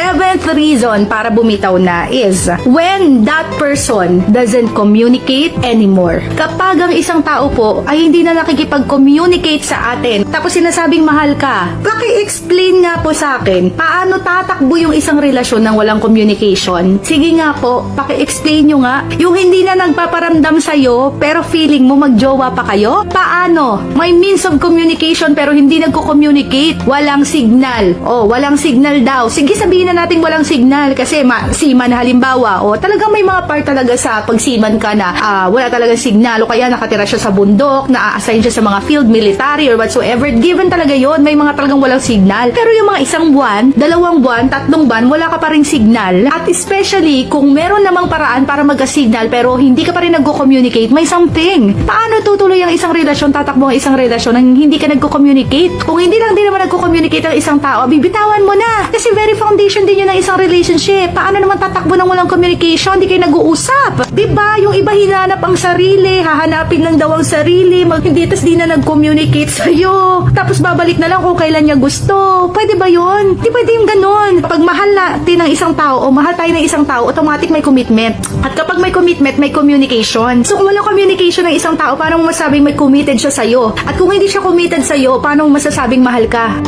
seventh reason para bumitaw na is when that person doesn't communicate anymore. Kapag ang isang tao po ay hindi na nakikipag-communicate sa atin, tapos sinasabing mahal ka, paki-explain nga po sa akin, paano tatakbo yung isang relasyon ng walang communication? Sige nga po, paki-explain nyo nga. Yung hindi na nagpaparamdam sa'yo, pero feeling mo magjowa pa kayo? Paano? May means of communication pero hindi nagko-communicate. Walang signal. Oh, walang signal daw. Sige, sabihin na natin walang signal kasi ma seaman halimbawa. O, talagang may mga part talaga sa pagsiman ka na ah, wala talagang signal o kaya nakatira siya sa bundok, na-assign siya sa mga field military or whatsoever. Given talaga yon May mga talagang walang signal. Pero yung mga isang buwan, dalawang buwan, tatlong buwan, wala ka pa rin signal. At especially kung meron namang paraan para magka-signal pero hindi ka pa rin nagko-communicate, may something. Paano tutuloy ang isang relasyon, tatakbo ang isang relasyon nang hindi ka nagko-communicate? Kung hindi lang din naman nagko-communicate ang isang tao, bibitawan mo na. Kasi very foundation din yun ng isang relationship. Paano naman tatakbo ng walang communication? Hindi kayo nag-uusap. Diba? Yung iba hinanap ang sarili, hahanapin lang daw ang sarili, mag hindi tas di na nag-communicate sa'yo. Tapos babalik na lang kung kailan niya gusto. Pwede ba yun? Di pwede yung ganun. Pag mahal natin ng isang tao o mahal tayo ng isang tao, automatic may commitment. At kapag may commitment, may communication. So kung walang communication ng isang tao, paano mo masabing may committed siya sa'yo? At kung hindi siya committed sa'yo, paano mo masasabing mahal ka?